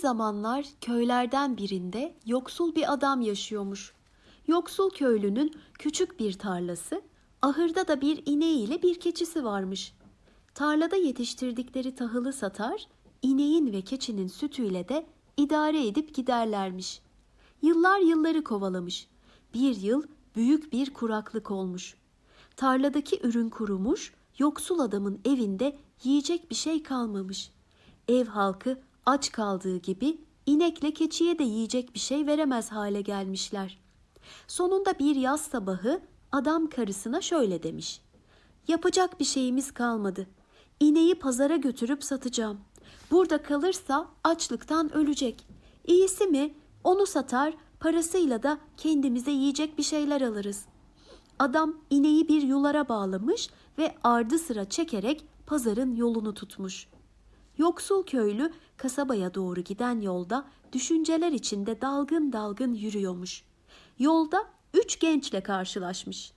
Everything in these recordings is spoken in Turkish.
zamanlar köylerden birinde yoksul bir adam yaşıyormuş. Yoksul köylünün küçük bir tarlası, ahırda da bir ineğiyle bir keçisi varmış. Tarlada yetiştirdikleri tahılı satar, ineğin ve keçinin sütüyle de idare edip giderlermiş. Yıllar yılları kovalamış. Bir yıl büyük bir kuraklık olmuş. Tarladaki ürün kurumuş, yoksul adamın evinde yiyecek bir şey kalmamış. Ev halkı aç kaldığı gibi inekle keçiye de yiyecek bir şey veremez hale gelmişler. Sonunda bir yaz sabahı adam karısına şöyle demiş. Yapacak bir şeyimiz kalmadı. İneği pazara götürüp satacağım. Burada kalırsa açlıktan ölecek. İyisi mi onu satar parasıyla da kendimize yiyecek bir şeyler alırız. Adam ineği bir yulara bağlamış ve ardı sıra çekerek pazarın yolunu tutmuş. Yoksul köylü kasabaya doğru giden yolda düşünceler içinde dalgın dalgın yürüyormuş. Yolda üç gençle karşılaşmış.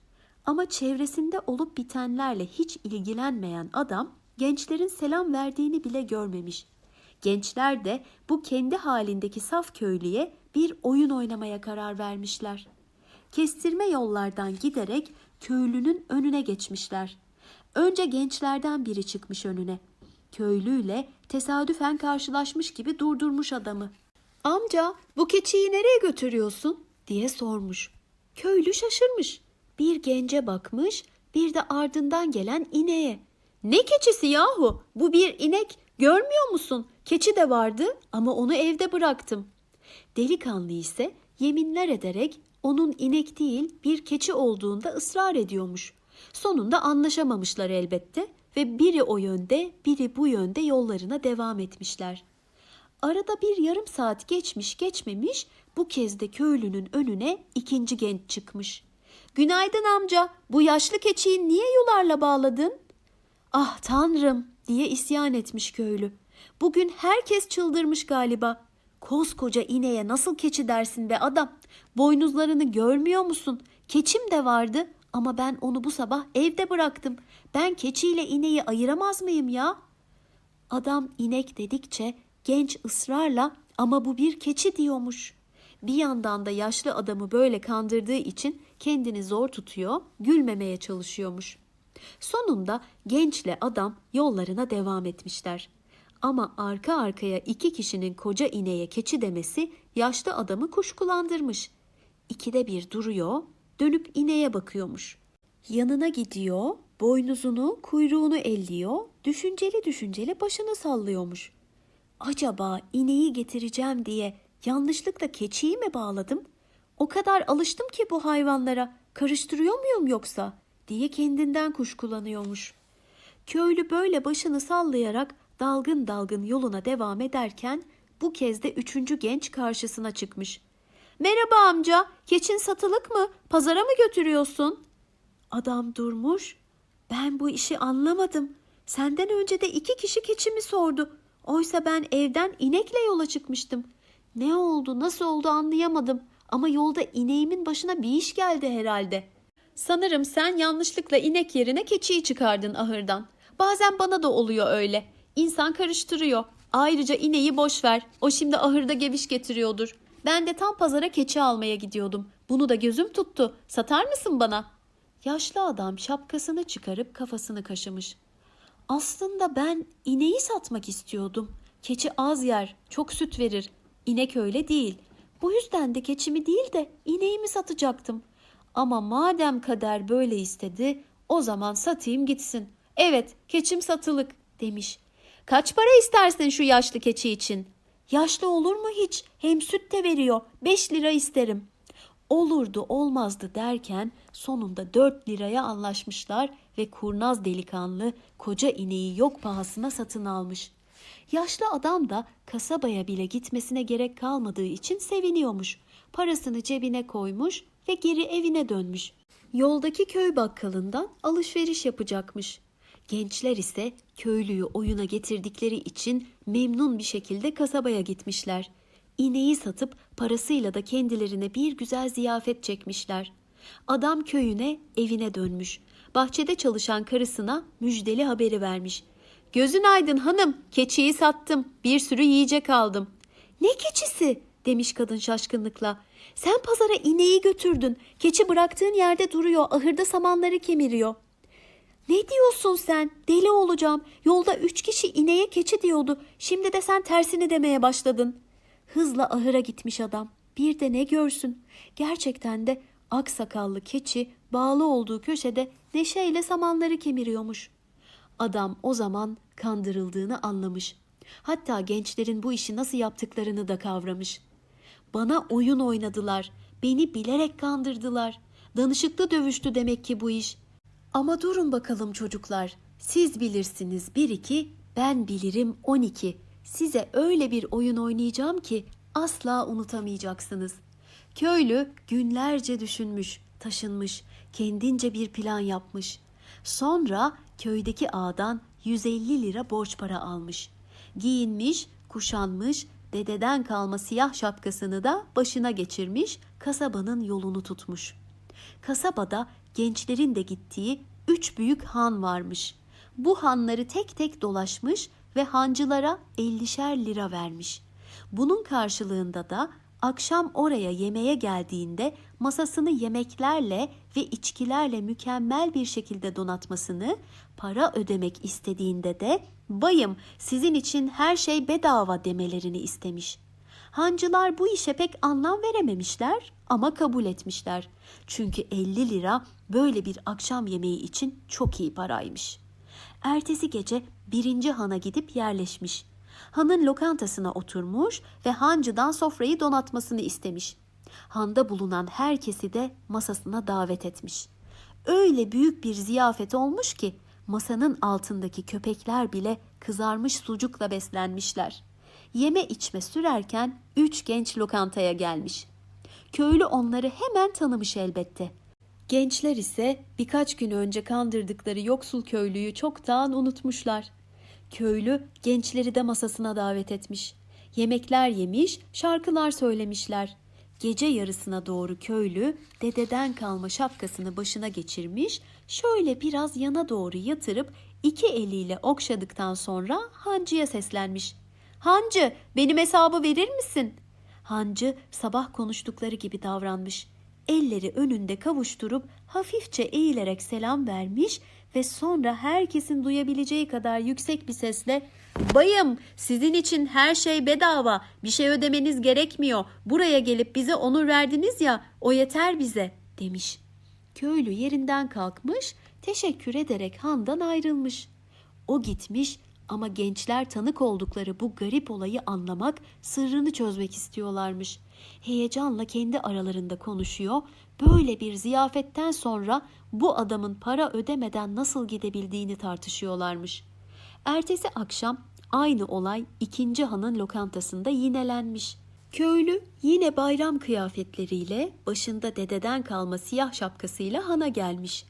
Ama çevresinde olup bitenlerle hiç ilgilenmeyen adam gençlerin selam verdiğini bile görmemiş. Gençler de bu kendi halindeki saf köylüye bir oyun oynamaya karar vermişler. Kestirme yollardan giderek köylünün önüne geçmişler. Önce gençlerden biri çıkmış önüne. Köylüyle tesadüfen karşılaşmış gibi durdurmuş adamı. Amca bu keçiyi nereye götürüyorsun diye sormuş. Köylü şaşırmış. Bir gence bakmış bir de ardından gelen ineğe. Ne keçisi yahu bu bir inek görmüyor musun? Keçi de vardı ama onu evde bıraktım. Delikanlı ise yeminler ederek onun inek değil bir keçi olduğunda ısrar ediyormuş. Sonunda anlaşamamışlar elbette ve biri o yönde biri bu yönde yollarına devam etmişler. Arada bir yarım saat geçmiş geçmemiş bu kez de köylünün önüne ikinci genç çıkmış. Günaydın amca bu yaşlı keçiyi niye yularla bağladın? Ah tanrım diye isyan etmiş köylü. Bugün herkes çıldırmış galiba. Koskoca ineğe nasıl keçi dersin be adam? Boynuzlarını görmüyor musun? Keçim de vardı ama ben onu bu sabah evde bıraktım. Ben keçiyle ineği ayıramaz mıyım ya? Adam inek dedikçe genç ısrarla ama bu bir keçi diyormuş. Bir yandan da yaşlı adamı böyle kandırdığı için kendini zor tutuyor, gülmemeye çalışıyormuş. Sonunda gençle adam yollarına devam etmişler. Ama arka arkaya iki kişinin koca ineğe keçi demesi yaşlı adamı kuşkulandırmış. İkide bir duruyor, dönüp ineğe bakıyormuş. Yanına gidiyor, boynuzunu, kuyruğunu elliyor, düşünceli düşünceli başını sallıyormuş. Acaba ineği getireceğim diye yanlışlıkla keçiyi mi bağladım? O kadar alıştım ki bu hayvanlara. Karıştırıyor muyum yoksa? diye kendinden kuşkulanıyormuş. Köylü böyle başını sallayarak dalgın dalgın yoluna devam ederken bu kez de üçüncü genç karşısına çıkmış. Merhaba amca, keçin satılık mı? Pazara mı götürüyorsun? Adam durmuş. Ben bu işi anlamadım. Senden önce de iki kişi keçimi sordu. Oysa ben evden inekle yola çıkmıştım. Ne oldu, nasıl oldu anlayamadım. Ama yolda ineğimin başına bir iş geldi herhalde. Sanırım sen yanlışlıkla inek yerine keçiyi çıkardın ahırdan. Bazen bana da oluyor öyle. İnsan karıştırıyor. Ayrıca ineği boş ver. O şimdi ahırda geviş getiriyordur. Ben de tam pazara keçi almaya gidiyordum. Bunu da gözüm tuttu. Satar mısın bana? Yaşlı adam şapkasını çıkarıp kafasını kaşımış. Aslında ben ineği satmak istiyordum. Keçi az yer, çok süt verir. İnek öyle değil. Bu yüzden de keçimi değil de ineğimi satacaktım. Ama madem kader böyle istedi, o zaman satayım gitsin. Evet, keçim satılık demiş. Kaç para istersin şu yaşlı keçi için? Yaşlı olur mu hiç? Hem süt de veriyor. Beş lira isterim. Olurdu olmazdı derken sonunda dört liraya anlaşmışlar ve kurnaz delikanlı koca ineği yok pahasına satın almış. Yaşlı adam da kasabaya bile gitmesine gerek kalmadığı için seviniyormuş. Parasını cebine koymuş ve geri evine dönmüş. Yoldaki köy bakkalından alışveriş yapacakmış. Gençler ise köylüyü oyuna getirdikleri için memnun bir şekilde kasabaya gitmişler. İneği satıp parasıyla da kendilerine bir güzel ziyafet çekmişler. Adam köyüne, evine dönmüş. Bahçede çalışan karısına müjdeli haberi vermiş. Gözün aydın hanım, keçiyi sattım, bir sürü yiyecek aldım. Ne keçisi? demiş kadın şaşkınlıkla. Sen pazara ineği götürdün. Keçi bıraktığın yerde duruyor. Ahırda samanları kemiriyor. Ne diyorsun sen? Deli olacağım. Yolda üç kişi ineğe keçi diyordu. Şimdi de sen tersini demeye başladın. Hızla ahıra gitmiş adam. Bir de ne görsün. Gerçekten de aksakallı keçi bağlı olduğu köşede neşeyle samanları kemiriyormuş. Adam o zaman kandırıldığını anlamış. Hatta gençlerin bu işi nasıl yaptıklarını da kavramış. Bana oyun oynadılar. Beni bilerek kandırdılar. Danışıklı dövüştü demek ki bu iş. Ama durun bakalım çocuklar. Siz bilirsiniz 1 2, ben bilirim 12. Size öyle bir oyun oynayacağım ki asla unutamayacaksınız. Köylü günlerce düşünmüş, taşınmış, kendince bir plan yapmış. Sonra köydeki ağadan 150 lira borç para almış. Giyinmiş, kuşanmış, dededen kalma siyah şapkasını da başına geçirmiş, kasabanın yolunu tutmuş. Kasabada gençlerin de gittiği üç büyük han varmış. Bu hanları tek tek dolaşmış ve hancılara 50'şer lira vermiş. Bunun karşılığında da akşam oraya yemeğe geldiğinde masasını yemeklerle ve içkilerle mükemmel bir şekilde donatmasını, para ödemek istediğinde de bayım sizin için her şey bedava demelerini istemiş. Hancılar bu işe pek anlam verememişler ama kabul etmişler. Çünkü 50 lira böyle bir akşam yemeği için çok iyi paraymış. Ertesi gece birinci hana gidip yerleşmiş. Hanın lokantasına oturmuş ve hancıdan sofrayı donatmasını istemiş. Handa bulunan herkesi de masasına davet etmiş. Öyle büyük bir ziyafet olmuş ki masanın altındaki köpekler bile kızarmış sucukla beslenmişler. Yeme içme sürerken üç genç lokantaya gelmiş. Köylü onları hemen tanımış elbette. Gençler ise birkaç gün önce kandırdıkları yoksul köylüyü çoktan unutmuşlar. Köylü gençleri de masasına davet etmiş. Yemekler yemiş, şarkılar söylemişler. Gece yarısına doğru köylü dededen kalma şapkasını başına geçirmiş, şöyle biraz yana doğru yatırıp iki eliyle okşadıktan sonra hancıya seslenmiş. Hancı, benim hesabı verir misin? Hancı sabah konuştukları gibi davranmış. Elleri önünde kavuşturup hafifçe eğilerek selam vermiş ve sonra herkesin duyabileceği kadar yüksek bir sesle "Bayım, sizin için her şey bedava. Bir şey ödemeniz gerekmiyor. Buraya gelip bize onur verdiniz ya, o yeter bize." demiş. Köylü yerinden kalkmış, teşekkür ederek handan ayrılmış. O gitmiş ama gençler tanık oldukları bu garip olayı anlamak, sırrını çözmek istiyorlarmış. Heyecanla kendi aralarında konuşuyor. Böyle bir ziyafetten sonra bu adamın para ödemeden nasıl gidebildiğini tartışıyorlarmış. Ertesi akşam aynı olay ikinci hanın lokantasında yinelenmiş. Köylü yine bayram kıyafetleriyle başında dededen kalma siyah şapkasıyla hana gelmiş.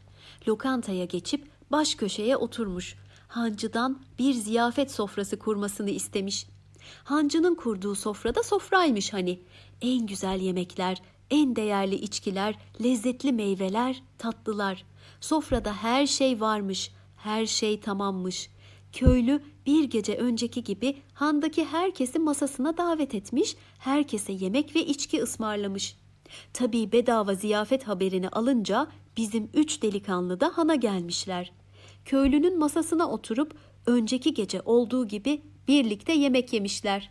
Lokantaya geçip baş köşeye oturmuş. Hancıdan bir ziyafet sofrası kurmasını istemiş. Hancının kurduğu sofrada sofraymış hani. En güzel yemekler, en değerli içkiler, lezzetli meyveler, tatlılar. Sofrada her şey varmış, her şey tamammış. Köylü bir gece önceki gibi handaki herkesi masasına davet etmiş, herkese yemek ve içki ısmarlamış. Tabii bedava ziyafet haberini alınca bizim üç delikanlı da hana gelmişler. Köylünün masasına oturup önceki gece olduğu gibi birlikte yemek yemişler.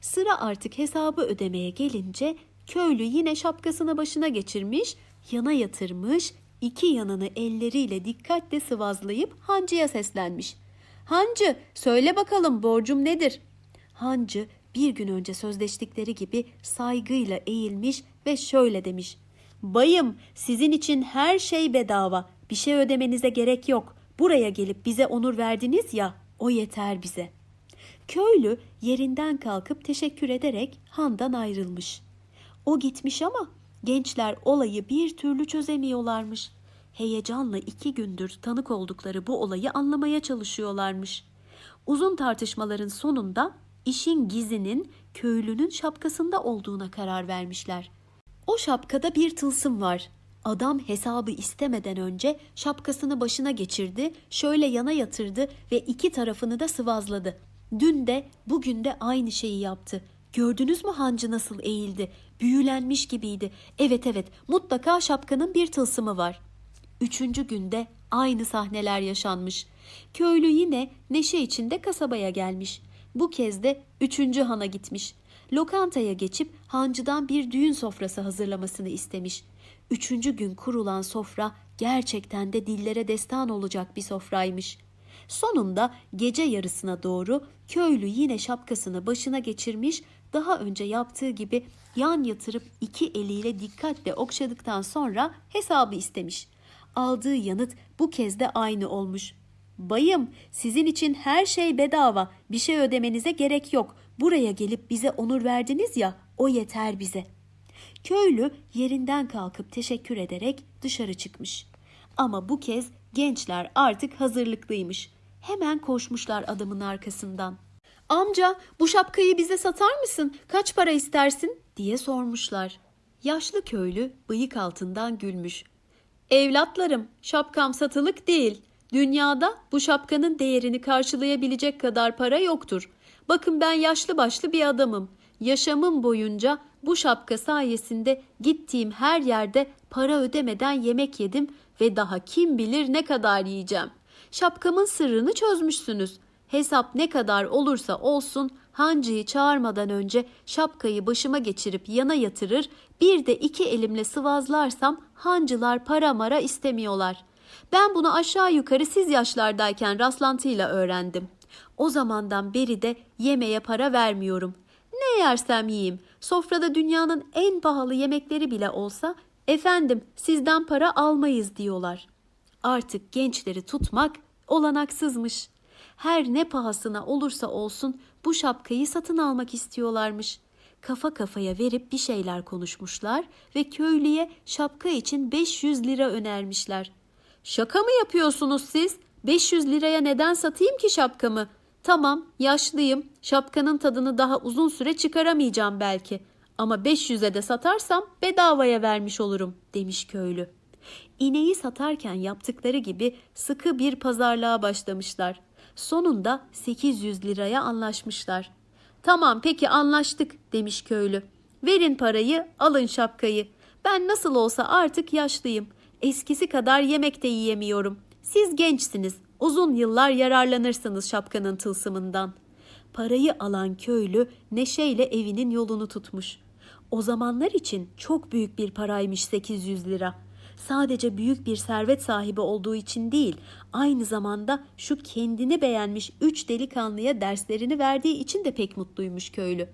Sıra artık hesabı ödemeye gelince köylü yine şapkasını başına geçirmiş, yana yatırmış, iki yanını elleriyle dikkatle sıvazlayıp hancıya seslenmiş. Hancı söyle bakalım borcum nedir? Hancı bir gün önce sözleştikleri gibi saygıyla eğilmiş ve şöyle demiş. Bayım sizin için her şey bedava. Bir şey ödemenize gerek yok. Buraya gelip bize onur verdiniz ya o yeter bize. Köylü yerinden kalkıp teşekkür ederek handan ayrılmış. O gitmiş ama gençler olayı bir türlü çözemiyorlarmış. Heyecanla iki gündür tanık oldukları bu olayı anlamaya çalışıyorlarmış. Uzun tartışmaların sonunda işin gizinin köylünün şapkasında olduğuna karar vermişler. O şapkada bir tılsım var. Adam hesabı istemeden önce şapkasını başına geçirdi, şöyle yana yatırdı ve iki tarafını da sıvazladı. Dün de bugün de aynı şeyi yaptı. Gördünüz mü hancı nasıl eğildi? Büyülenmiş gibiydi. Evet evet mutlaka şapkanın bir tılsımı var. Üçüncü günde aynı sahneler yaşanmış. Köylü yine neşe içinde kasabaya gelmiş. Bu kez de üçüncü hana gitmiş. Lokantaya geçip hancıdan bir düğün sofrası hazırlamasını istemiş. Üçüncü gün kurulan sofra gerçekten de dillere destan olacak bir sofraymış. Sonunda gece yarısına doğru köylü yine şapkasını başına geçirmiş, daha önce yaptığı gibi yan yatırıp iki eliyle dikkatle okşadıktan sonra hesabı istemiş. Aldığı yanıt bu kez de aynı olmuş. Bayım, sizin için her şey bedava. Bir şey ödemenize gerek yok. Buraya gelip bize onur verdiniz ya, o yeter bize. Köylü yerinden kalkıp teşekkür ederek dışarı çıkmış. Ama bu kez gençler artık hazırlıklıymış. Hemen koşmuşlar adamın arkasından. Amca bu şapkayı bize satar mısın? Kaç para istersin? diye sormuşlar. Yaşlı köylü bıyık altından gülmüş. Evlatlarım, şapkam satılık değil. Dünyada bu şapkanın değerini karşılayabilecek kadar para yoktur. Bakın ben yaşlı başlı bir adamım. Yaşamım boyunca bu şapka sayesinde gittiğim her yerde para ödemeden yemek yedim ve daha kim bilir ne kadar yiyeceğim. Şapkamın sırrını çözmüşsünüz. Hesap ne kadar olursa olsun hancıyı çağırmadan önce şapkayı başıma geçirip yana yatırır, bir de iki elimle sıvazlarsam hancılar para mara istemiyorlar. Ben bunu aşağı yukarı siz yaşlardayken rastlantıyla öğrendim. O zamandan beri de yemeğe para vermiyorum. Ne yersem yiyeyim, sofrada dünyanın en pahalı yemekleri bile olsa, efendim sizden para almayız diyorlar. Artık gençleri tutmak olanaksızmış. Her ne pahasına olursa olsun bu şapkayı satın almak istiyorlarmış. Kafa kafaya verip bir şeyler konuşmuşlar ve köylüye şapka için 500 lira önermişler. Şaka mı yapıyorsunuz siz? 500 liraya neden satayım ki şapkamı? Tamam, yaşlıyım. Şapkanın tadını daha uzun süre çıkaramayacağım belki. Ama 500'e de satarsam bedavaya vermiş olurum, demiş köylü. İneği satarken yaptıkları gibi sıkı bir pazarlığa başlamışlar. Sonunda 800 liraya anlaşmışlar. Tamam peki anlaştık demiş köylü. Verin parayı, alın şapkayı. Ben nasıl olsa artık yaşlıyım. Eskisi kadar yemek de yiyemiyorum. Siz gençsiniz. Uzun yıllar yararlanırsınız şapkanın tılsımından. Parayı alan köylü neşeyle evinin yolunu tutmuş. O zamanlar için çok büyük bir paraymış 800 lira. Sadece büyük bir servet sahibi olduğu için değil, aynı zamanda şu kendini beğenmiş üç delikanlıya derslerini verdiği için de pek mutluymuş köylü.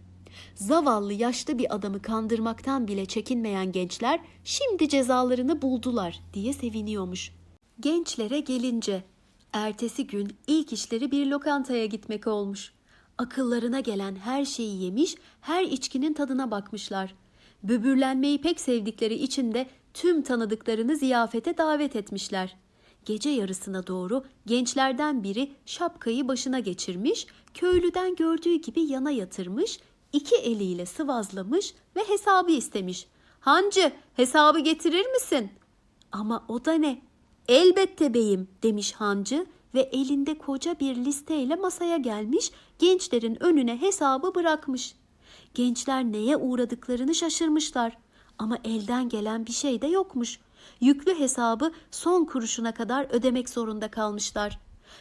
Zavallı yaşlı bir adamı kandırmaktan bile çekinmeyen gençler şimdi cezalarını buldular diye seviniyormuş. Gençlere gelince ertesi gün ilk işleri bir lokantaya gitmek olmuş. Akıllarına gelen her şeyi yemiş, her içkinin tadına bakmışlar. Böbürlenmeyi pek sevdikleri için de tüm tanıdıklarını ziyafete davet etmişler. Gece yarısına doğru gençlerden biri şapkayı başına geçirmiş, köylüden gördüğü gibi yana yatırmış, iki eliyle sıvazlamış ve hesabı istemiş. Hancı hesabı getirir misin? Ama o da ne? Elbette beyim demiş hancı ve elinde koca bir listeyle masaya gelmiş, gençlerin önüne hesabı bırakmış. Gençler neye uğradıklarını şaşırmışlar ama elden gelen bir şey de yokmuş. Yüklü hesabı son kuruşuna kadar ödemek zorunda kalmışlar.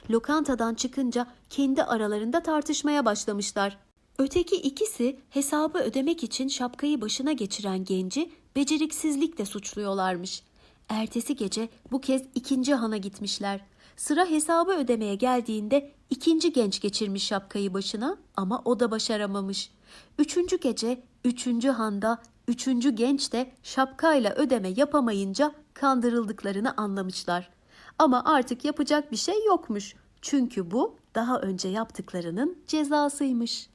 Lokantadan çıkınca kendi aralarında tartışmaya başlamışlar. Öteki ikisi hesabı ödemek için şapkayı başına geçiren genci beceriksizlikle suçluyorlarmış. Ertesi gece bu kez ikinci hana gitmişler. Sıra hesabı ödemeye geldiğinde ikinci genç geçirmiş şapkayı başına ama o da başaramamış. Üçüncü gece üçüncü handa üçüncü genç de şapkayla ödeme yapamayınca kandırıldıklarını anlamışlar. Ama artık yapacak bir şey yokmuş. Çünkü bu daha önce yaptıklarının cezasıymış.